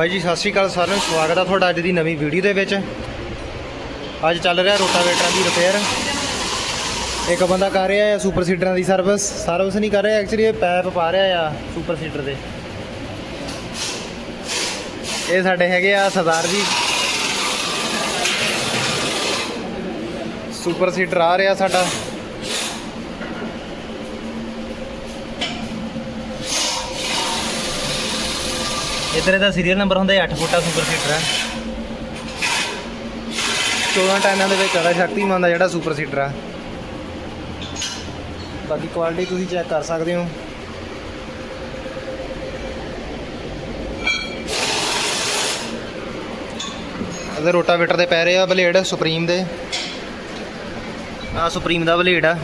ਬਾਈ ਜੀ, ਸਤਿ ਸ਼੍ਰੀ ਅਕਾਲ ਸਾਰਿਆਂ ਨੂੰ। ਸਵਾਗਤ ਆ ਤੁਹਾਡਾ ਅੱਜ ਦੀ ਨਵੀਂ ਵੀਡੀਓ ਦੇ ਵਿੱਚ। ਅੱਜ ਚੱਲ ਰਿਹਾ ਰੋਟਾਵੇਟਰਾਂ ਦੀ ਰਿਪੇਅਰ। ਇੱਕ ਬੰਦਾ ਕਰ ਰਿਹਾ ਹੈ ਸੁਪਰ ਸੀਡਰਾਂ ਦੀ ਸਰਵਿਸ। ਸਰਵਿਸ ਨਹੀਂ ਕਰ ਰਿਹਾ ਐਕਚੁਅਲੀ ਇਹ ਪੈਪ ਪਾ ਰਿਹਾ ਆ ਸੁਪਰ ਸੀਡਰ ਦੇ। ਇਹ ਸਾਡੇ ਹੈਗੇ ਆ ਸਰਦਾਰ ਜੀ। ਸੁਪਰ ਸੀਡਰ ਆ ਰਿਹਾ ਸਾਡਾ। ਇਧਰ ਇਹਦਾ ਸੀਰੀਅਲ ਨੰਬਰ ਹੁੰਦਾ 8 ਫੁੱਟਾ ਸੁਪਰ ਸੀਡਰ ਹੈ। 14 ਟਾਇਰਾਂ ਦੇ ਵਿੱਚ ਆਦਾ ਸ਼ਕਤੀਮਾਨ ਦਾ ਜਿਹੜਾ ਸੁਪਰ ਸੀਡਰ ਆ ਬਾਕੀ ਕੁਆਲਿਟੀ ਤੁਸੀਂ ਚੈੱਕ ਕਰ ਸਕਦੇ ਹੋ। ਇਹਦੇ ਰੋਟਾਵੇਟਰ ਦੇ ਪੈ ਰਹੇ ਆ ਬਲੇਡ ਸੁਪਰੀਮ ਦੇ। ਆ ਸੁਪਰੀਮ ਦਾ ਬਲੇਡ ਆ।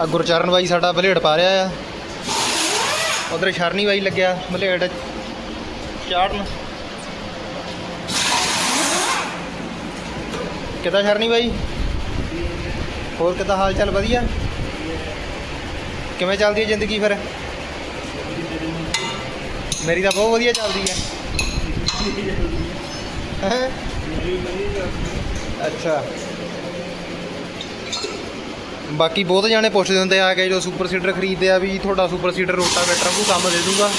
ਆ ਗੁਰਚਰਨ ਬਾਈ ਸਾਡਾ ਬਲੇਡ ਪਾ ਰਿਹਾ ਆ। ਉਧਰ ਸ਼ਰਨੀ ਬਾਈ ਲੱਗਿਆ ਬਲੇਡ ਚਾੜਨ। ਕਿੱਦਾਂ ਸ਼ਰਨੀ ਬਾਈ? ਹੋਰ ਕਿੱਦਾਂ ਹਾਲ ਚਾਲ ਵਧੀਆ? ਕਿਵੇਂ ਚੱਲਦੀ ਹੈ ਜ਼ਿੰਦਗੀ ਫਿਰ? ਮੇਰੀ ਤਾਂ ਬਹੁਤ ਵਧੀਆ ਚੱਲਦੀ ਹੈ? ਅੱਛਾ। ਬਾਕੀ ਬਹੁਤ ਜਾਣੇ ਪੁੱਛਦੇ ਹੁੰਦੇ ਆ ਕਿ ਜੋ ਸੁਪਰ ਸੀਡਰ ਖਰੀਦਦੇ ਆ ਵੀ ਤੁਹਾਡਾ ਸੁਪਰ ਸੀਡਰ ਰੋਟਾਵੇਟਰ ਵਾਂਗੂ ਕੰਮ ਦੇ ਦੂਗਾ।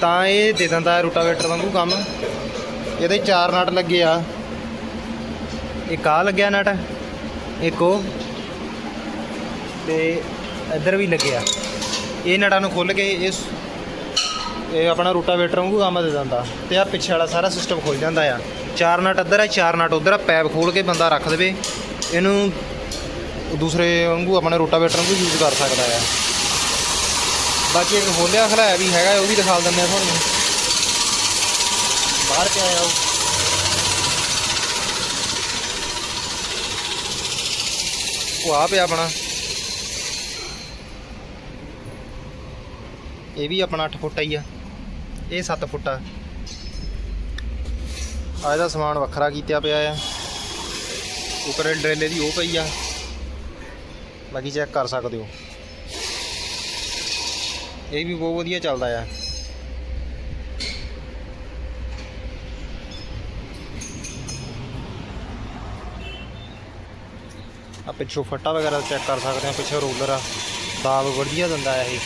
ਤਾਂ ਇਹ ਦੇ ਦਿੰਦਾ ਰੋਟਾਵੇਟਰ ਵਾਂਗੂ ਕੰਮ। ਇਹਦੇ ਚਾਰ ਨਟ ਲੱਗੇ ਆ। ਇੱਕ ਆ ਲੱਗਿਆ ਨਟ, ਇੱਕ ਉਹ। ਤੇ ਇੱਧਰ ਵੀ ਲੱਗਿਆ ਇਹ ਨਟਾਂ ਨੂੰ ਖੁੱਲ ਕੇ ਇਸ ਇਹ ਆਪਣਾ ਰੋਟਾਵੇਟਰ ਵਾਂਗੂ ਕੰਮ ਦੇ ਦਿੰਦਾ ਤੇ ਆ ਪਿੱਛੇ ਵਾਲਾ ਸਾਰਾ ਸਿਸਟਮ ਖੁੱਲ ਜਾਂਦਾ ਆ। ਚਾਰ ਨਟ ਇੱਧਰ ਆ, ਚਾਰ ਨਟ ਉੱਧਰ ਆ। ਪੈਪ ਖੋਲ ਕੇ ਬੰਦਾ ਰੱਖ ਦੇਵੇ। ਇਹਨੂੰ ਦੂਸਰੇ ਵਾਂਗੂ ਆਪਣੇ ਰੋਟਾਵੇਟਰ ਵਾਂਗੂ ਯੂਜ਼ ਕਰ ਸਕਦਾ ਆ। ਬਾਕੀ ਇੱਕ ਹੋਲਿਆ ਖਲਾਇਆ ਵੀ ਹੈਗਾ, ਉਹ ਵੀ ਦਿਖਾ ਦਿੰਦੇ ਆ ਤੁਹਾਨੂੰ। ਬਾਹਰ ਪਿਆ ਆ ਉਹ? ਉਹ ਆ ਪਿਆ ਆਪਣਾ। ਇਹ ਵੀ ਆਪਣਾ 8 ਫੁੱਟ ਹੀ ਆ। ਇਹ 7 ਫੁੱਟਾ ਆ। ਇਹਦਾ ਸਮਾਨ ਵੱਖਰਾ ਕੀਤਾ ਪਿਆ ਆ। ਉੱਪਰ ਡਰੇਲੇ ਦੀ ਉਹ ਪਈ ਆ। ਬਾਕੀ ਚੈੱਕ ਕਰ ਸਕਦੇ ਹੋ। ਇਹ ਵੀ ਬਹੁਤ ਵਧੀਆ ਚੱਲਦਾ ਆ। ਆ ਪਿੱਛੋਂ ਫੱਟਾ ਵਗੈਰਾ ਚੈੱਕ ਕਰ ਸਕਦੇ ਆ, ਪਿੱਛੇ ਰੋਲਰ ਆ। ਦਾਬ ਵਧੀਆ ਦਿੰਦਾ ਆ ਇਹ।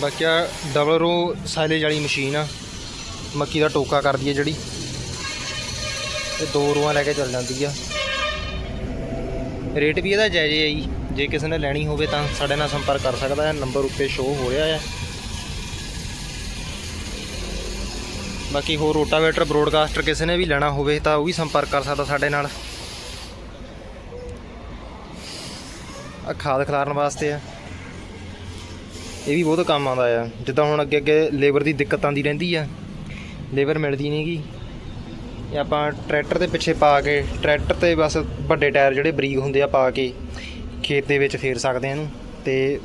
ਬਾਕੀ ਆ ਡਬਲ ਰੋ ਸਾਈਲੇਜ ਵਾਲੀ ਮਸ਼ੀਨ ਆ। ਮੱਕੀ ਦਾ ਟੋਕਾ ਕਰਦੀ ਹੈ ਜਿਹੜੀ ਇਹ ਦੋ ਰੋਆਂ ਲੈ ਕੇ ਚੱਲ ਜਾਂਦੀ ਆ। ਰੇਟ ਵੀ ਇਹਦਾ ਜਾਇਜ਼ ਹੈ ਜੀ। ਜੇ ਕਿਸੇ ਨੇ ਲੈਣੀ ਹੋਵੇ ਤਾਂ ਸਾਡੇ ਨਾਲ ਸੰਪਰਕ ਕਰ ਸਕਦਾ ਹੈ। ਨੰਬਰ ਉੱਤੇ ਸ਼ੋਅ ਹੋ ਰਿਹਾ ਹੈ। ਬਾਕੀ ਹੋਰ ਰੋਟਾਵੇਟਰ ਬ੍ਰੋਡਕਾਸਟਰ ਕਿਸੇ ਨੇ ਵੀ ਲੈਣਾ ਹੋਵੇ ਤਾਂ ਉਹ ਵੀ ਸੰਪਰਕ ਕਰ ਸਕਦਾ ਸਾਡੇ ਨਾਲ। ਆ ਖਾਦ ਖਲਾਰਨ ਵਾਸਤੇ ਆ। ਇਹ ਵੀ ਬਹੁਤ ਕੰਮ ਆਉਂਦਾ ਆ। ਜਿੱਦਾਂ ਹੁਣ ਅੱਗੇ ਅੱਗੇ ਲੇਬਰ ਦੀ ਦਿੱਕਤ ਆਉਂਦੀ ਰਹਿੰਦੀ ਆ। ਲੇਬਰ ਮਿਲਦੀ ਨਹੀਂਗੀ ਇਹ ਆਪਾਂ ਟਰੈਕਟਰ ਦੇ ਪਿੱਛੇ ਪਾ ਕੇ, ਟਰੈਕਟਰ ਤੇ ਬਸ ਵੱਡੇ ਟਾਇਰ ਜਿਹੜੇ ਬਰੀਕ ਹੁੰਦੇ ਆ ਪਾ ਕੇ ਖੇਤ ਦੇ ਵਿੱਚ ਫੇਰ ਸਕਦੇ ਆ ਇਹਨੂੰ। ਤੇ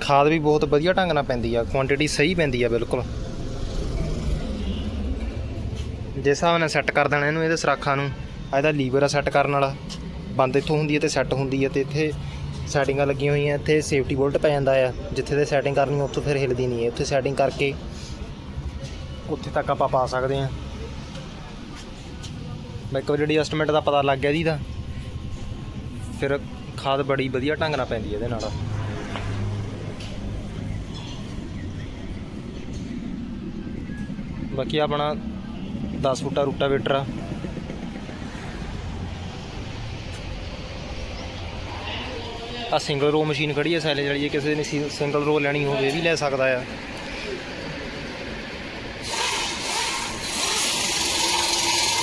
ਖਾਦ ਵੀ ਬਹੁਤ ਵਧੀਆ ਢੰਗ ਨਾਲ ਪੈਂਦੀ ਆ ਕੁਆਂਟੀਟੀ ਸਹੀ ਪੈਂਦੀ ਆ ਬਿਲਕੁਲ। ਜਿਸ ਹਿਸਾਬ ਨਾਲ ਸੈੱਟ ਕਰ ਦੇਣਾ ਇਹਨੂੰ, ਇਹਦੇ ਸਰਾਖਾਂ ਨੂੰ ਇਹਦਾ ਲੀਵਰ ਆ ਸੈੱਟ ਕਰਨ ਵਾਲਾ। ਬੰਦ ਇੱਥੋਂ ਹੁੰਦੀ ਹੈ ਤੇ ਸੈੱਟ ਹੁੰਦੀ ਹੈ ਤੇ ਇੱਥੇ ਸੈਟਿੰਗਾਂ ਲੱਗੀਆਂ ਹੋਈਆਂ, ਇੱਥੇ ਸੇਫਟੀ ਬੋਲਟ ਪੈ ਜਾਂਦਾ ਆ। ਜਿੱਥੇ ਤੇ ਸੈਟਿੰਗ ਕਰਨੀ ਉੱਥੋਂ ਫਿਰ ਹਿਲਦੀ ਨਹੀਂ ਹੈ ਉੱਥੇ ਸੈਟਿੰਗ ਕਰਕੇ ਉੱਥੇ ਤੱਕ ਆਪਾਂ ਪਾ ਸਕਦੇ ਹਾਂ। ਇੱਕ ਵਾਰ ਜਿਹੜੀ ਐਸਟੀਮੇਟ ਦਾ ਪਤਾ ਲੱਗ ਗਿਆ ਜੀ ਦਾ। ਫਿਰ ਖਾਦ ਬੜੀ ਵਧੀਆ ਢੰਗ ਨਾਲ ਪੈਂਦੀ ਇਹਦੇ ਨਾਲ। ਬਾਕੀ ਆਪਣਾ 10 ਫੁੱਟਾ ਰੂਟਾਵੇਟਰ ਆ। ਆ ਸਿੰਗਲ ਰੋ ਮਸ਼ੀਨ ਖੜੀ ਹੈ ਸਾਈਲੇਜ ਵਾਲੀ ਜੇ ਕਿਸੇ ਨੇ ਸਿੰਗਲ ਰੋ ਲੈਣੀ ਹੋਵੇ ਇਹ ਵੀ ਲੈ ਸਕਦਾ ਆ।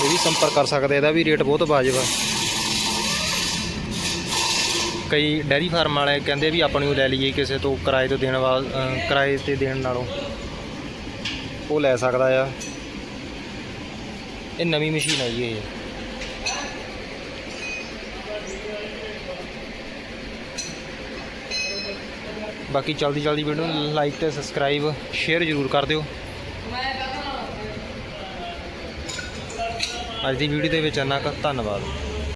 ਇਹ ਵੀ ਸੰਪਰਕ ਕਰ ਸਕਦੇ ਇਹਦਾ ਵੀ ਰੇਟ ਬਹੁਤ ਵਾਜਬ ਆ। ਕਈ ਡੈਰੀ ਫਾਰਮ ਵਾਲੇ ਕਹਿੰਦੇ ਵੀ ਆਪਣੀ ਉਹ ਲੈ ਲਈਏ ਕਿਸੇ ਤੋਂ ਕਿਰਾਏ ਤੋਂ ਦੇਣ ਵਾਲ ਕਿਰਾਏ ਤੇ ਦੇਣ ਨਾਲੋਂ। ਉਹ ਲੈ ਸਕਦਾ ਆ। ਇਹ ਨਵੀਂ ਮਸ਼ੀਨ ਆਈ ਹੈ ਬਾਕੀ ਜਲਦੀ ਜਲਦੀ ਵੀਡੀਓ ਨੂੰ ਲਾਈਕ ਤੇ ਸਬਸਕ੍ਰਾਈਬ ਸ਼ੇਅਰ ਜ਼ਰੂਰ ਕਰ ਦਿਓ। ਅੱਜ ਦੀ ਵੀਡੀਓ ਦੇ ਵਿੱਚ ਇੰਨਾ ਕੁ ਧੰਨਵਾਦ।